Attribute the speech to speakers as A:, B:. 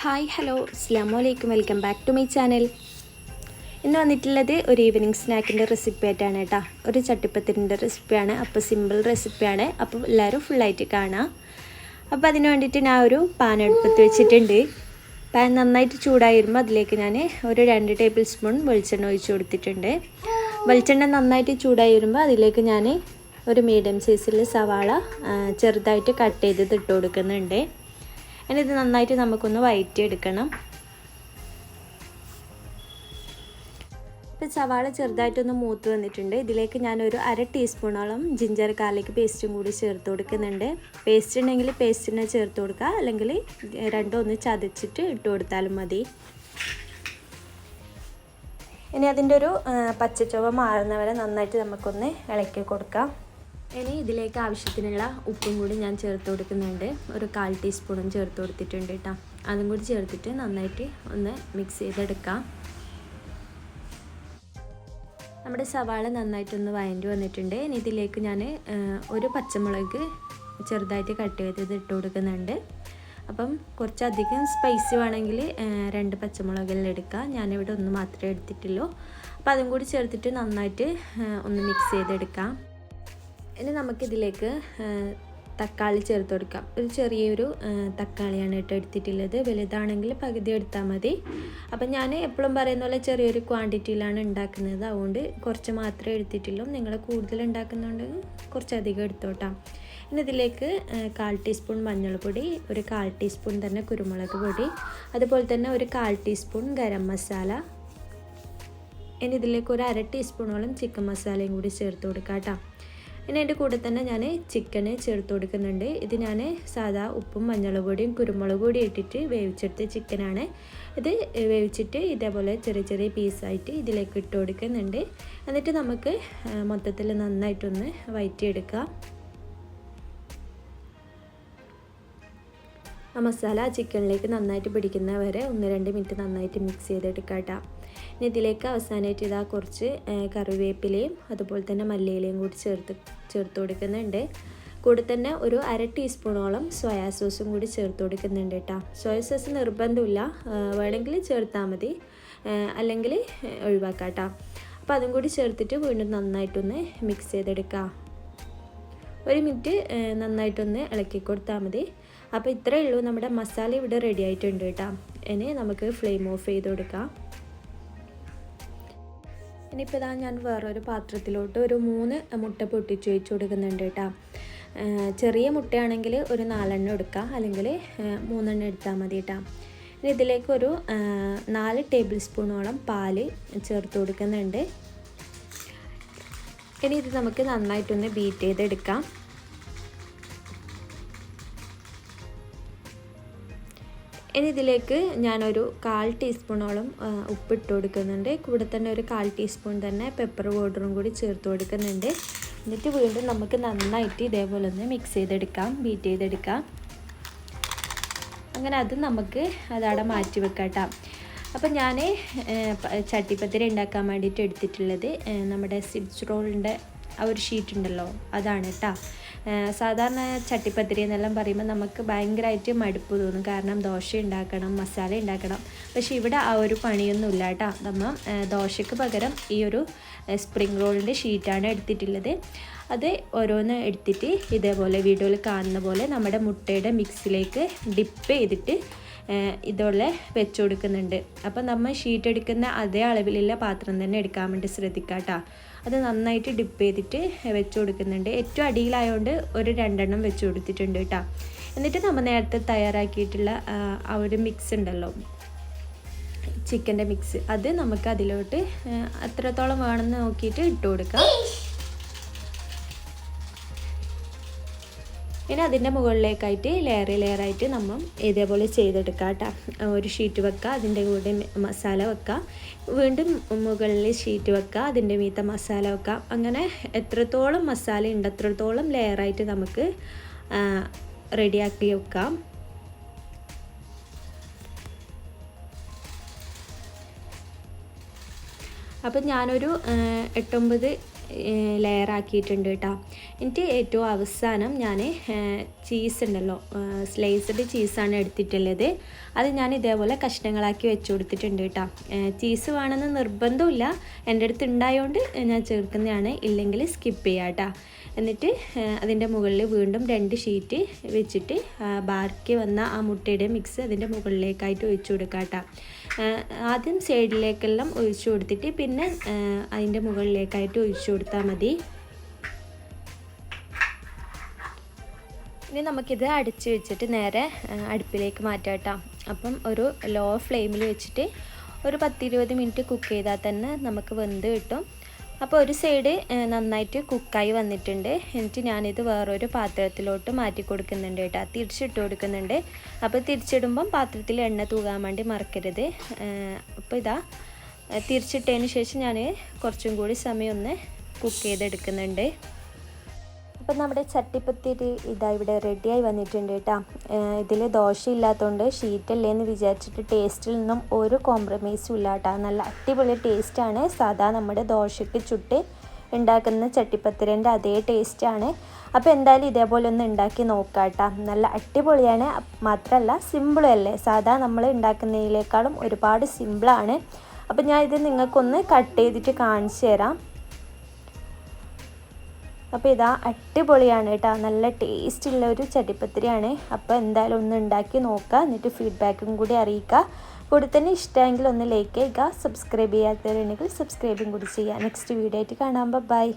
A: Hi hello അസ്ലാം വലൈക്കും welcome back to my channel ഇന്ന് വന്നിട്ടുള്ളത് ഒരു ഈവനിങ് സ്നാക്കിന്റെ റെസിപ്പി ആയിട്ടാണ് കേട്ടോ. ഒരു ചട്ടിപ്പത്തിന്റെ റെസിപ്പിയാണ് അപ്പോൾ സിമ്പിൾ റെസിപ്പിയാണ് അപ്പോൾ എല്ലാവരും ഫുള്ളായിട്ട് കാണാം. അപ്പോൾ അതിന് വേണ്ടിയിട്ട് ഞാൻ ഒരു പാൻ എടുപ്പത്ത് വെച്ചിട്ടുണ്ട്. പാൻ നന്നായിട്ട് ചൂടായി വരുമ്പോൾ അതിലേക്ക് ഞാൻ ഒരു രണ്ട് ടേബിൾ സ്പൂൺ വെളിച്ചെണ്ണ ഒഴിച്ച് കൊടുത്തിട്ടുണ്ട്. വെളിച്ചെണ്ണ നന്നായിട്ട് ചൂടായി വരുമ്പോൾ അതിലേക്ക് ഞാൻ ഒരു മീഡിയം സൈസിൽ സവാള ചെറുതായിട്ട് കട്ട് ചെയ്ത് ഇട്ട് കൊടുക്കുന്നുണ്ട്. ഇനി നന്നായിട്ട് നമുക്കൊന്ന് വയറ്റിയെടുക്കണം. ഇപ്പം സവാള ചെറുതായിട്ടൊന്ന് മൂത്ത് വന്നിട്ടുണ്ട്. ഇതിലേക്ക് ഞാനൊരു അര ടീസ്പൂണോളം ജിഞ്ചർ ഗാർലിക് പേസ്റ്റും കൂടി ചേർത്ത് കൊടുക്കുന്നുണ്ട്. പേസ്റ്റ് ഉണ്ടെങ്കിൽ പേസ്റ്റിനെ ചേർത്ത് കൊടുക്കുക. അല്ലെങ്കിൽ രണ്ടോ ഒന്ന് ചതച്ചിട്ട് ഇട്ട് കൊടുത്താലും മതി. ഇനി അതിന്റെ ഒരു പച്ചച്ചുവ മാറുന്നവരെ നന്നായിട്ട് നമുക്കൊന്ന് ഇളക്കി കൊടുക്കാം. ഇനി ഇതിലേക്ക് ആവശ്യത്തിനുള്ള ഉപ്പും കൂടി ഞാൻ ചേർത്ത് കൊടുക്കുന്നുണ്ട്. ഒരു കാൽ ടീസ്പൂണും ചേർത്ത് കൊടുത്തിട്ടുണ്ട് കേട്ടോ. അതും കൂടി ചേർത്തിട്ട് നന്നായിട്ട് ഒന്ന് മിക്സ് ചെയ്തെടുക്കാം. നമ്മുടെ സവാള നന്നായിട്ടൊന്ന് വഴണ്ടി വന്നിട്ടുണ്ട്. ഇനി ഇതിലേക്ക് ഞാൻ ഒരു പച്ചമുളക് ചെറുതായിട്ട് കട്ട് ചെയ്തത് ഇട്ട് കൊടുക്കുന്നുണ്ട്. അപ്പം കുറച്ചധികം സ്പൈസി വേണമെങ്കിൽ രണ്ട് പച്ചമുളകെല്ലാം എടുക്കാം. ഞാനിവിടെ ഒന്ന് മാത്രമേ എടുത്തിട്ടുള്ളൂ. അപ്പം അതും കൂടി ചേർത്തിട്ട് നന്നായിട്ട് ഒന്ന് മിക്സ് ചെയ്തെടുക്കാം. ഇനി നമുക്കിതിലേക്ക് തക്കാളി ചേർത്ത് കൊടുക്കാം. ഒരു ചെറിയൊരു തക്കാളിയാണ് കേട്ടോ എടുത്തിട്ടുള്ളത്. വലുതാണെങ്കിൽ പകുതി എടുത്താൽ മതി. അപ്പം ഞാൻ എപ്പോഴും പറയുന്ന പോലെ ചെറിയൊരു ക്വാണ്ടിറ്റിയിലാണ് ഉണ്ടാക്കുന്നത്. അതുകൊണ്ട് കുറച്ച് മാത്രമേ എടുത്തിട്ടുള്ളൂ. നിങ്ങൾ കൂടുതൽ ഉണ്ടാക്കുന്നുണ്ടെങ്കിൽ കുറച്ചധികം എടുത്തോട്ടാം. ഇനി ഇതിലേക്ക് കാൽ ടീസ്പൂൺ മഞ്ഞൾപ്പൊടി ഒരു കാൽ ടീസ്പൂൺ തന്നെ കുരുമുളക് പൊടി അതുപോലെ തന്നെ ഒരു കാൽ ടീസ്പൂൺ ഗരം മസാല. ഇനി ഇതിലേക്ക് ഒരു അര ടീസ്പൂണോളം ചിക്കൻ മസാലയും കൂടി ചേർത്ത് കൊടുക്കാം കേട്ടോ ഇനി അതിന്റെ കൂടെ തന്നെ ഞാൻ ചിക്കന് ചേർത്ത് കൊടുക്കുന്നുണ്ട്. ഇത് ഞാൻ സാധാ ഉപ്പും മഞ്ഞൾപ്പൊടിയും കുരുമുളക് പൊടി ഇട്ടിട്ട് വേവിച്ചെടുത്ത ചിക്കനാണ്. ഇത് വേവിച്ചിട്ട് ഇതേപോലെ ചെറിയ ചെറിയ പീസായിട്ട് ഇതിലേക്ക് ഇട്ട് കൊടുക്കുന്നുണ്ട്. എന്നിട്ട് നമുക്ക് മൊത്തത്തിൽ നന്നായിട്ടൊന്ന് വയറ്റിയെടുക്കാം. ആ മസാല ചിക്കനിലേക്ക് നന്നായിട്ട് പിടിക്കുന്ന വരെ ഒന്ന് രണ്ട് മിനിറ്റ് നന്നായിട്ട് മിക്സ് ചെയ്തെടുക്കാം ഇനി ഇതിലേക്ക് അവസാനമായിട്ട് ഇതാ കുറച്ച് കറിവേപ്പിലയും അതുപോലെ തന്നെ മല്ലിയിലയും കൂടി ചേർത്ത് ചേർത്ത് കൊടുക്കുന്നുണ്ട്. കൂടെ തന്നെ ഒരു അര ടീസ്പൂണോളം സോയാ സോസും കൂടി ചേർത്ത് കൊടുക്കുന്നുണ്ട് കേട്ടോ സോയാ സോസ് നിർബന്ധമില്ല. വേണമെങ്കിൽ ചേർത്താൽ മതി. അല്ലെങ്കിൽ ഒഴിവാക്കാം കേട്ടോ അപ്പോൾ അതും കൂടി ചേർത്തിട്ട് വീണ്ടും നന്നായിട്ടൊന്ന് മിക്സ് ചെയ്തെടുക്കാം. ഒരു മിനിറ്റ് നന്നായിട്ടൊന്ന് ഇളക്കി കൊടുത്താൽ മതി. അപ്പോൾ ഇത്രയേ ഉള്ളൂ നമ്മുടെ മസാല ഇവിടെ റെഡി ആയിട്ടുണ്ട് കേട്ടോ. ഇനി നമുക്ക് ഫ്ലെയിം ഓഫ് ചെയ്ത് കൊടുക്കാം. ഇനിയിപ്പോൾ ഇതാ ഞാൻ വേറൊരു പാത്രത്തിലോട്ട് ഒരു മൂന്ന് മുട്ട പൊട്ടിച്ച് വെച്ച് കൊടുക്കുന്നുണ്ട് കേട്ടോ. ചെറിയ മുട്ടയാണെങ്കിൽ ഒരു നാലെണ്ണം എടുക്കാം. അല്ലെങ്കിൽ മൂന്നെണ്ണം എടുത്താൽ മതി കേട്ടോ. ഇനി ഇതിലേക്ക് ഒരു നാല് ടേബിൾ സ്പൂണോളം പാൽ ചേർത്ത് കൊടുക്കുന്നുണ്ട്. ഇനി ഇത് നമുക്ക് നന്നായിട്ടൊന്ന് ബീറ്റ് ചെയ്തെടുക്കാം. ഇനി ഇതിലേക്ക് ഞാനൊരു കാൽ ടീസ്പൂണോളം ഉപ്പിട്ട് കൊടുക്കുന്നുണ്ട്. കൂടെ തന്നെ ഒരു കാൽ ടീസ്പൂൺ തന്നെ പെപ്പർ പൗഡറും കൂടി ചേർത്ത് കൊടുക്കുന്നുണ്ട്. എന്നിട്ട് വീണ്ടും നമുക്ക് നന്നായിട്ട് ഇതേപോലെ ഒന്ന് മിക്സ് ചെയ്തെടുക്കാം ബീറ്റ് ചെയ്തെടുക്കാം. അങ്ങനെ അത് നമുക്ക് അതവിടെ മാറ്റി വെക്കാം കേട്ടോ അപ്പം ഞാൻ ചട്ടിപ്പത്തിരി ഉണ്ടാക്കാൻ വേണ്ടിയിട്ട് എടുത്തിട്ടുള്ളത് നമ്മുടെ സ്റ്റിച്ച് റോളിന്റെ ആ ഒരു ഷീറ്റ് ഉണ്ടല്ലോ അതാണ് കേട്ടോ സാധാരണ ചട്ടിപ്പത്തിരി എന്നെല്ലാം പറയുമ്പോൾ നമുക്ക് ഭയങ്കരമായിട്ട് മടുപ്പ് തോന്നും. കാരണം ദോശ ഉണ്ടാക്കണം മസാല ഉണ്ടാക്കണം. പക്ഷെ ഇവിടെ ആ ഒരു പണിയൊന്നും ഇല്ല കേട്ടോ നമ്മൾ ദോശയ്ക്ക് പകരം ഈ ഒരു സ്പ്രിങ് റോളിന്റെ ഷീറ്റാണ് എടുത്തിട്ടുള്ളത്. അത് ഓരോന്ന് എടുത്തിട്ട് ഇതേപോലെ വീഡിയോയിൽ കാണുന്ന പോലെ നമ്മുടെ മുട്ടയുടെ മിക്സിലേക്ക് ഡിപ്പ് ചെയ്തിട്ട് ഇതുപോലെ വെച്ച് കൊടുക്കുന്നുണ്ട്. അപ്പം നമ്മൾ ഷീറ്റ് എടുക്കുന്ന അതേ അളവിലുള്ള പാത്രം തന്നെ എടുക്കാൻ വേണ്ടി ശ്രദ്ധിക്കുക അത് നന്നായിട്ട് ഡിപ്പ് ചെയ്തിട്ട് വെച്ച് കൊടുക്കുന്നുണ്ട്. ഏറ്റവും അടിയിലായതുകൊണ്ട് ഒരു രണ്ടെണ്ണം വെച്ച് കൊടുത്തിട്ടുണ്ട് കേട്ടോ എന്നിട്ട് നമ്മൾ നേരത്തെ തയ്യാറാക്കിയിട്ടുള്ള ആ ഒരു മിക്സ് ഉണ്ടല്ലോ. ചിക്കന്റെ മിക്സ് അത് നമുക്ക് അതിലോട്ട് അത്രത്തോളം വേണമെന്ന് നോക്കിയിട്ട് ഇട്ട് കൊടുക്കാം. ഇനി അതിന്റെ മുകളിലേക്കായിട്ട് ലെയർ ലെയറായിട്ട് നമ്മൾ ഇതേപോലെ ചെയ്തെടുക്കാം കേട്ടോ. ഒരു ഷീറ്റ് വെക്കുക അതിന്റെ കൂടെ മസാല വെക്കുക വീണ്ടും മുകളിൽ ഷീറ്റ് വെക്കുക അതിന്റെ മീത്ത മസാല വെക്കുക അങ്ങനെ എത്രത്തോളം മസാല ഉണ്ട് അത്രത്തോളം ലെയറായിട്ട് നമുക്ക് റെഡിയാക്കി വെക്കാം. അപ്പം ഞാനൊരു എട്ടൊമ്പത് ലെയർ ആക്കിയിട്ടുണ്ട് കേട്ടോ. എനിക്ക് ഏറ്റവും അവസാനം ഞാൻ ചീസ് ഉണ്ടല്ലോ സ്ലൈസ്ഡ് ചീസാണ് എടുത്തിട്ടുള്ളത്. അത് ഞാൻ ഇതേപോലെ കഷ്ണങ്ങളാക്കി വെച്ച് കൊടുത്തിട്ടുണ്ട് കേട്ടോ. ചീസ് വേണമെന്ന് നിർബന്ധമില്ല. എന്റെ അടുത്ത് ഉണ്ടായതുകൊണ്ട് ഞാൻ ചേർക്കുന്നതാണ്. ഇല്ലെങ്കിൽ സ്കിപ്പ് ചെയ്യാം കേട്ടോ. എന്നിട്ട് അതിന്റെ മുകളിൽ വീണ്ടും രണ്ട് ഷീറ്റ് വെച്ചിട്ട് ബാക്കി വന്ന ആ മുട്ടയുടെ മിക്സ് അതിന്റെ മുകളിലേക്കായിട്ട് ഒഴിച്ചു കൊടുക്കാം കേട്ടോ. ആദ്യം സൈഡിലേക്കെല്ലാം ഒഴിച്ചു കൊടുത്തിട്ട് പിന്നെ അതിന്റെ മുകളിലേക്കായിട്ട് ഒഴിച്ചു കൊടുത്താൽ മതി. ഇനി നമുക്കിത് അടിച്ച് വെച്ചിട്ട് നേരെ അടുപ്പിലേക്ക് മാറ്റാം കേട്ടോ. അപ്പം ഒരു ലോ ഫ്ലെയിമിൽ വെച്ചിട്ട് ഒരു പത്തിരുപത് മിനിറ്റ് കുക്ക് ചെയ്താൽ തന്നെ നമുക്ക് വെന്ത് കിട്ടും. അപ്പോൾ ഒരു സൈഡ് നന്നായിട്ട് കുക്കായി വന്നിട്ടുണ്ട്. എന്നിട്ട് ഞാനിത് വേറൊരു പാത്രത്തിലോട്ട് മാറ്റി കൊടുക്കുന്നുണ്ട് കേട്ടോ. തിരിച്ചിട്ട് കൊടുക്കുന്നുണ്ട്. അപ്പോൾ തിരിച്ചിടുമ്പം പാത്രത്തിൽ എണ്ണ തൂകാൻ വേണ്ടി മറക്കരുത്. അപ്പോൾ ഇതാ തിരിച്ചിട്ടതിന് ശേഷം ഞാൻ കുറച്ചും കൂടി സമയം ഒന്ന് കുക്ക് ചെയ്തെടുക്കുന്നുണ്ട്. അപ്പം നമ്മുടെ ചട്ടിപ്പത്തിരി ഇതാ ഇവിടെ റെഡിയായി വന്നിട്ടുണ്ട് കേട്ടോ. ഇതിൽ ദോശ ഇല്ലാത്തതുകൊണ്ട് ഷീറ്റല്ലേ എന്ന് വിചാരിച്ചിട്ട് ടേസ്റ്റിൽ നിന്നും ഒരു കോംപ്രമൈസും ഇല്ല കേട്ടോ. നല്ല അടിപൊളി ടേസ്റ്റാണ് സാധാ നമ്മുടെ ദോശയ്ക്ക് ചുട്ട് ഉണ്ടാക്കുന്ന ചട്ടിപ്പത്തിരന്റെ അതേ ടേസ്റ്റാണ് അപ്പോൾ എന്തായാലും ഇതേപോലെ ഒന്ന് ഉണ്ടാക്കി നോക്കാം കേട്ടോ. നല്ല അടിപൊളിയാണ്. മാത്രമല്ല സിമ്പിളും അല്ലേ? സാധാ നമ്മൾ ഉണ്ടാക്കുന്നതിനേക്കാളും ഒരുപാട് സിമ്പിളാണ് അപ്പോൾ ഞാൻ ഇത് നിങ്ങൾക്കൊന്ന് കട്ട് ചെയ്തിട്ട് കാണിച്ചു തരാം. അപ്പോൾ ഇതാ അടിപൊളിയാണ് കേട്ടോ. നല്ല ടേസ്റ്റ് ഉള്ള ഒരു ചട്ടിപ്പത്തിരിയാണ് അപ്പോൾ എന്തായാലും ഒന്ന് ഉണ്ടാക്കി നോക്കുക. എന്നിട്ട് ഫീഡ്ബാക്കും കൂടി അറിയിക്കുക. കൂടെ തന്നെ ഇഷ്ടമെങ്കിൽ ഒന്ന് ലൈക്ക് ചെയ്യുക. സബ്സ്ക്രൈബ് ചെയ്യാത്തവരുണ്ടെങ്കിൽ സബ്സ്ക്രൈബും കൂടി ചെയ്യുക. നെക്സ്റ്റ് വീഡിയോ ആയിട്ട് കാണാം. ബൈ